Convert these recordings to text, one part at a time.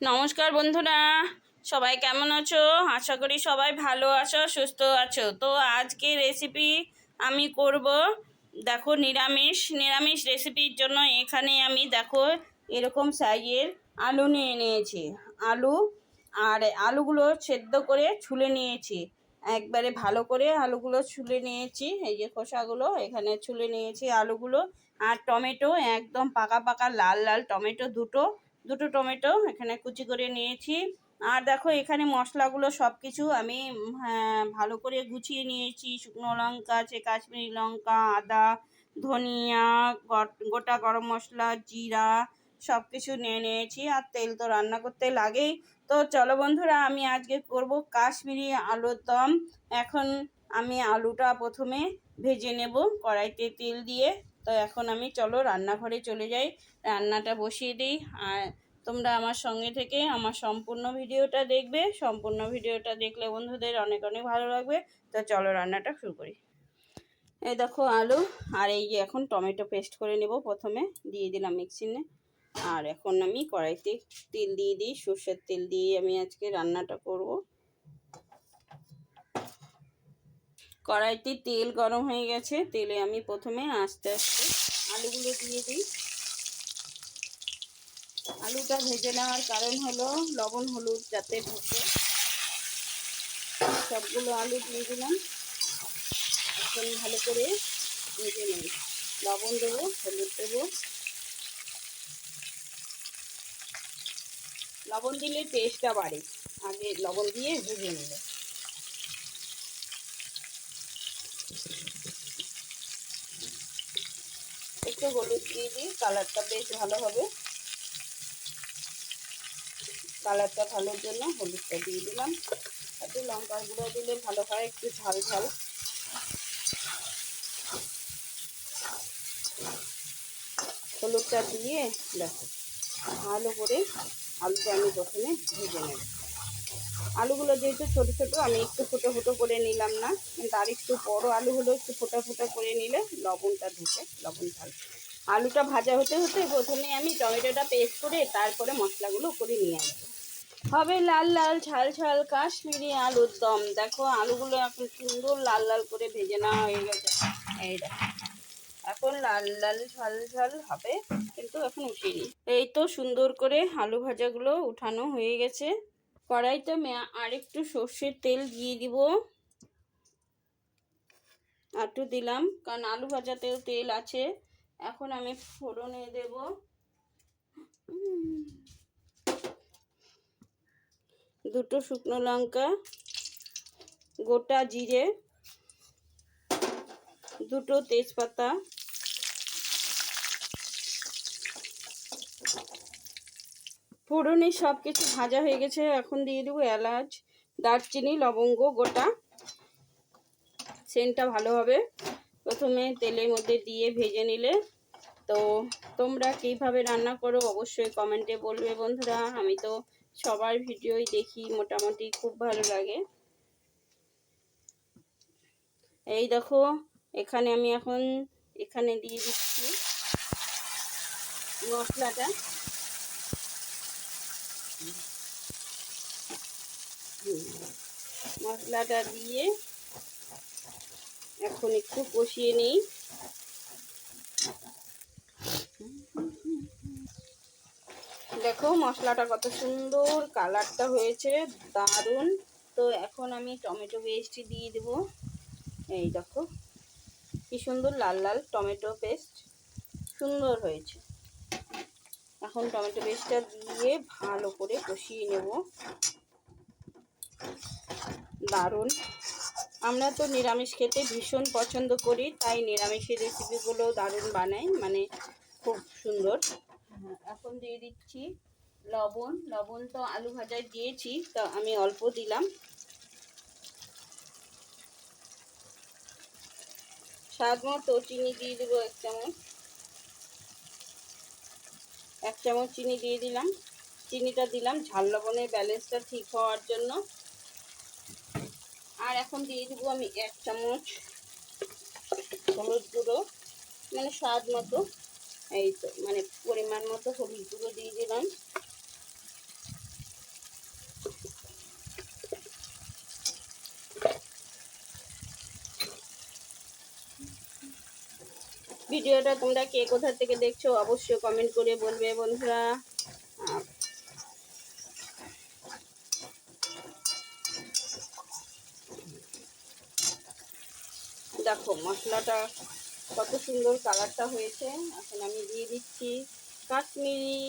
নমস্কার বন্ধুরা, সবাই কেমন আছো? আশা করি সবাই ভালো আছো, সুস্থ আছো। তো আজকে রেসিপি আমি করব, দেখো নিরামিষ। নিরামিষ রেসিপির জন্য এখানে আমি দেখো এরকম সাইজের আলু নিয়ে নিয়েছি। আলু আর আলুগুলো সেদ্ধ করে ছুলে নিয়েছি। একবারে ভালো করে আলুগুলো ছুলে নিয়েছি। এই যে খোসাগুলো, এখানে ছুলে নিয়েছি আলুগুলো। আর টমেটো একদম পাকা পাকা লাল লাল টমেটো দুটো দুটো টমেটো এখানে কুচি করে নিয়েছি। আর দেখো এখানে মশলাগুলো সব কিছু আমি হ্যাঁ, ভালো করে গুছিয়ে নিয়েছি। শুকনো লঙ্কা আছে কাশ্মীরি লঙ্কা আদা ধনিয়া গোটা গরম মশলা জিরা সব কিছু নিয়ে নিয়েছি। আর তেল তো রান্না করতে লাগেই। তো চলো বন্ধুরা আমি আজকে করব কাশ্মীরি আলুর দম। এখন আমি আলুটা প্রথমে ভেজে নেব কড়াইতে তেল দিয়ে। তো এখন আমি, চলো রান্নাঘরে চলে যাই। রান্নাটা বসিয়ে দিই। আর তোমরা আমার সঙ্গে থেকে আমার সম্পূর্ণ ভিডিওটা দেখবে। সম্পূর্ণ ভিডিওটা দেখলে বন্ধুদের অনেক অনেক ভালো লাগবে। তো চলো রান্নাটা শুরু করি। এই দেখো আলু, আর এই যে এখন টমেটো পেস্ট করে নেব প্রথমে, দিয়ে দিলাম মিক্সিনে। আর এখন আমি কড়াইতে তেল দিয়ে দিই, সর্ষের তেল দিয়ে আমি আজকে রান্নাটা করব। কড়াইতে তেল গরম হয়ে গেছে, তেলে আমি প্রথমে আস্তে আস্তে আলুগুলো দিয়ে দিই। আলুটা ভেজে নেওয়ার কারণ হলো লবণ, হলুদ যাতে ঢোকে। সবগুলো আলু দিয়ে দিলাম। এখন ভালো করে ভেজে নেব। লবণ দেবো, হলুদ দেবো। লবণ দিলে টেস্টটা বাড়ে। আগে লবণ দিয়ে ভেজে নেবে। একটু হলুদ দিয়ে দিই, কালারটা বেশ ভালো হবে। কালারটা ভালোর জন্য হলুদটা দিয়ে দিলাম। একটু লঙ্কার গুঁড়ো দিলে ভালো হয়, একটু ঝাল ঝাল। হলুদটা দিয়ে দেখো ভালো করে আলুটা আমি প্রথমে ভেজে নেব। আলুগুলো যেহেতু ছোটো ছোটো, আমি একটু ফোটো ফুটো করে নিলাম না। কিন্তু আর একটু বড় আলু হলেও একটু ফোটা ফোটা করে নিলে লবণটা ঢুকে, লবণ ঝাল আলুটা ভাজা হতে হতে প্রথমে আমি টমেটোটা পেস্ট করে তারপরে মশলাগুলো করে নিয়ে আসব। হবে লাল লাল ঝাল ঝাল কাশ্মীরি আলুর দম। দেখো আলুগুলো এখন সুন্দর লাল লাল করে ভেজে নেওয়া হয়ে গেছে। এই দেখো। এখন লাল লাল ঝাল ঝাল হবে, কিন্তু এখন উঠিনি। এই তো সুন্দর করে আলু ভাজাগুলো উঠানো হয়ে গেছে। কড়াইতে আমি আরেকটু সর্ষের তেল দিয়ে দিব। একটু দিলাম, কারণ আলু ভাজাতেও তেল আছে। এখন আমি ফোড়নে দেব। দুটো শুকনো লঙ্কা, গোটা জিরে, দুটো তেজপাতা ফোড়নে সব কিছু ভাজা হয়ে গেছে। এখন দিয়ে দেবো এলাচ, দারচিনি, লবঙ্গ, গোটা। সেন্টটা ভালো হবে। প্রথমে তেলের মধ্যে দিয়ে ভেজে নিলে। তো তোমরা কীভাবে রান্না করো অবশ্যই কমেন্টে বলবে বন্ধুরা। আমি তো সবার ভিডিওই দেখি, মোটামুটি খুব ভালো লাগে। এই দেখো, এখানে আমি এখন, এখানে দিয়ে দিচ্ছি মশলাটা। মশলাটা দিয়ে এখন একটু কষিয়ে নিই। দেখো মশলাটা কত সুন্দর কালারটা হয়েছে, দারুণ। তো এখন আমি টমেটো পেস্ট দিয়ে দেব। এই দেখো, কি সুন্দর লাল লাল টমেটো পেস্ট সুন্দর হয়েছে। এখন টমেটো পেস্টটা দিয়ে ভালো করে কষিয়ে নেব। দারুণ। আমরা তো নিরামিষ খেতে ভীষণ পছন্দ করি, তাই নিরামিষের রেসিপিগুলো দারুণ বানাই মানে খুব সুন্দর। এখন দিয়ে দিচ্ছি লবণ। লবণ তো আলু ভাজায় দিয়েছি, তো আমি অল্প দিলাম। স্বাদ মতো চিনি দিয়ে দেবো এক চামচ। এক চামচ চিনি দিয়ে দিলাম। চিনিটা দিলাম, ঝাল লবণের ব্যালেন্সটা ঠিক হওয়ার জন্য। আর এখন দিয়ে দেবো আমি এক চামচ হলুদ গুঁড়ো মানে স্বাদ মতো। এই তো মানে পরিমাণ মতো হলুদ গুঁড়ো দিয়ে দিলাম। ভিডিওটা তোমরা কে কোথা থেকে দেখছ অবশ্যই কমেন্ট করে বলবে বন্ধুরা। দেখো, মশলাটা কত সুন্দর কালারটা হয়েছে। এখন আমি দিয়ে দিচ্ছি কাশ্মীরি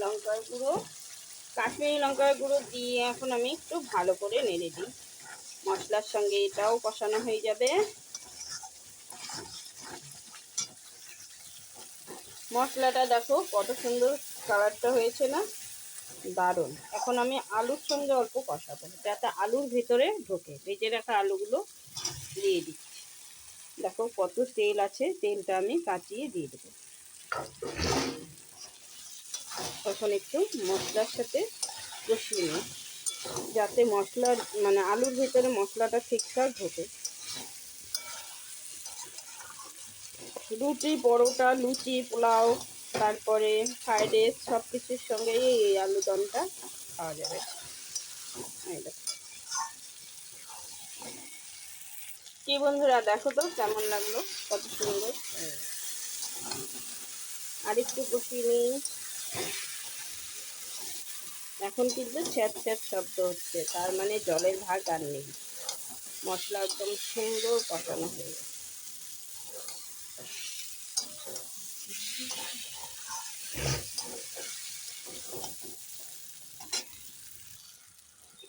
লঙ্কার গুঁড়ো। কাশ্মীরি লঙ্কার গুঁড়ো দিয়ে এখন আমি একটু ভালো করে নেড়ে দিই। মশলার সঙ্গে এটাও কষানো হয়ে যাবে। মশলাটা দেখো, কত সুন্দর কালারটা হয়েছে না? দারুণ। এখন আমি আলুর সঙ্গে অল্প কষাবো, যাতে আলুর ভেতরে ঢোকে। ভেজে রাখা আলুগুলো দিয়ে দিচ্ছি। দেখো কত তেল আছে, তেলটা আমি কাটিয়ে দিয়ে দেবো। তখন একটু মশলার সাথে কষিয়ে নিই, যাতে মশলার মানে আলুর ভিতরে মশলাটা ঠিকঠাক ঢোকে। রুটি, পরোটা, লুচি, পোলাও, তারপরে ফ্রাইড রাইস সব কিছুর সঙ্গে এই আলু দমটা খাওয়া যাবে। কি বন্ধুরা, দেখো তো কেমন লাগল, কত সুন্দর। আর একটু কষিয়ে নিই। এখন কিন্তু ছ্যাঁত ছ্যাঁত শব্দ হচ্ছে, তার মানে জলের ভাগ আর নেই। মশলা একদম সুন্দর কষানো হয়ে গেছে।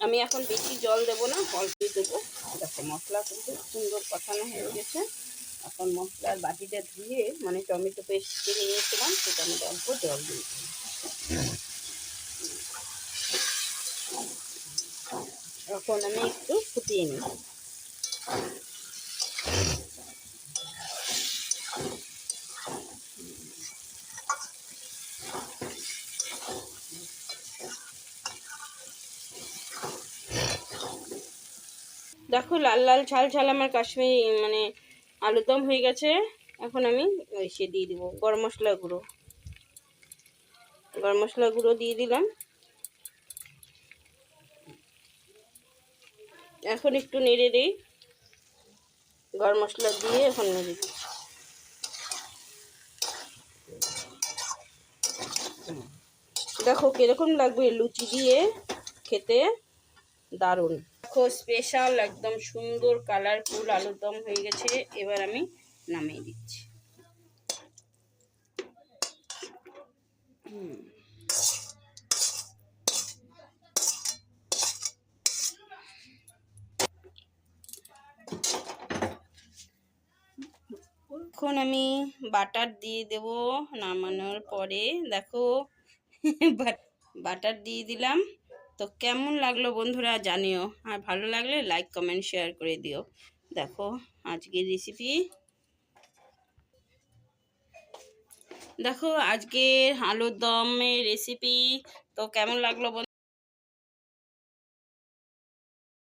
আমি এখন বেশি জল দেবো না, অল্পই দেবো। দেখো, মশলা কিন্তু সুন্দর কষানো হয়ে গেছে। এখন মশলার বাটিটা ধুয়ে মানে টমেটো পেস্ট কিনে নিয়েছিলাম, সেটা আমি অল্প জল দিয়ে দিলাম। এখন আমি একটু ফুটিয়ে নিই দেখো লাল লাল ছাল ছাল আমার কাশ্মীরি মানে আলুদম হয়ে গেছে। এখন আমি সে দিয়ে দিব, গরম মশলা গুঁড়ো। গরম মশলা গুঁড়ো দিয়ে দিলাম। এখন একটু নেড়ে দিই। গরম মশলা দিয়ে এখন নেড়ে দিই। দেখো কীরকম লাগবে লুচি দিয়ে খেতে? দারুণ। দেখো স্পেশাল একদম সুন্দর কালারফুল আলুর দম হয়ে গেছে। এবার আমি নামিয়ে দিচ্ছি। এখন আমি বাটার দিয়ে দেব নামানোর পরে। দেখো বাটার দিয়ে দিলাম। তো কেমন লাগল বন্ধুরা জানিও। আর ভালো লাগলে লাইক কমেন্ট শেয়ার করে দিও। দেখো আজকের রেসিপি দেখো আজকের আলুর দমের রেসিপি তো কেমন লাগল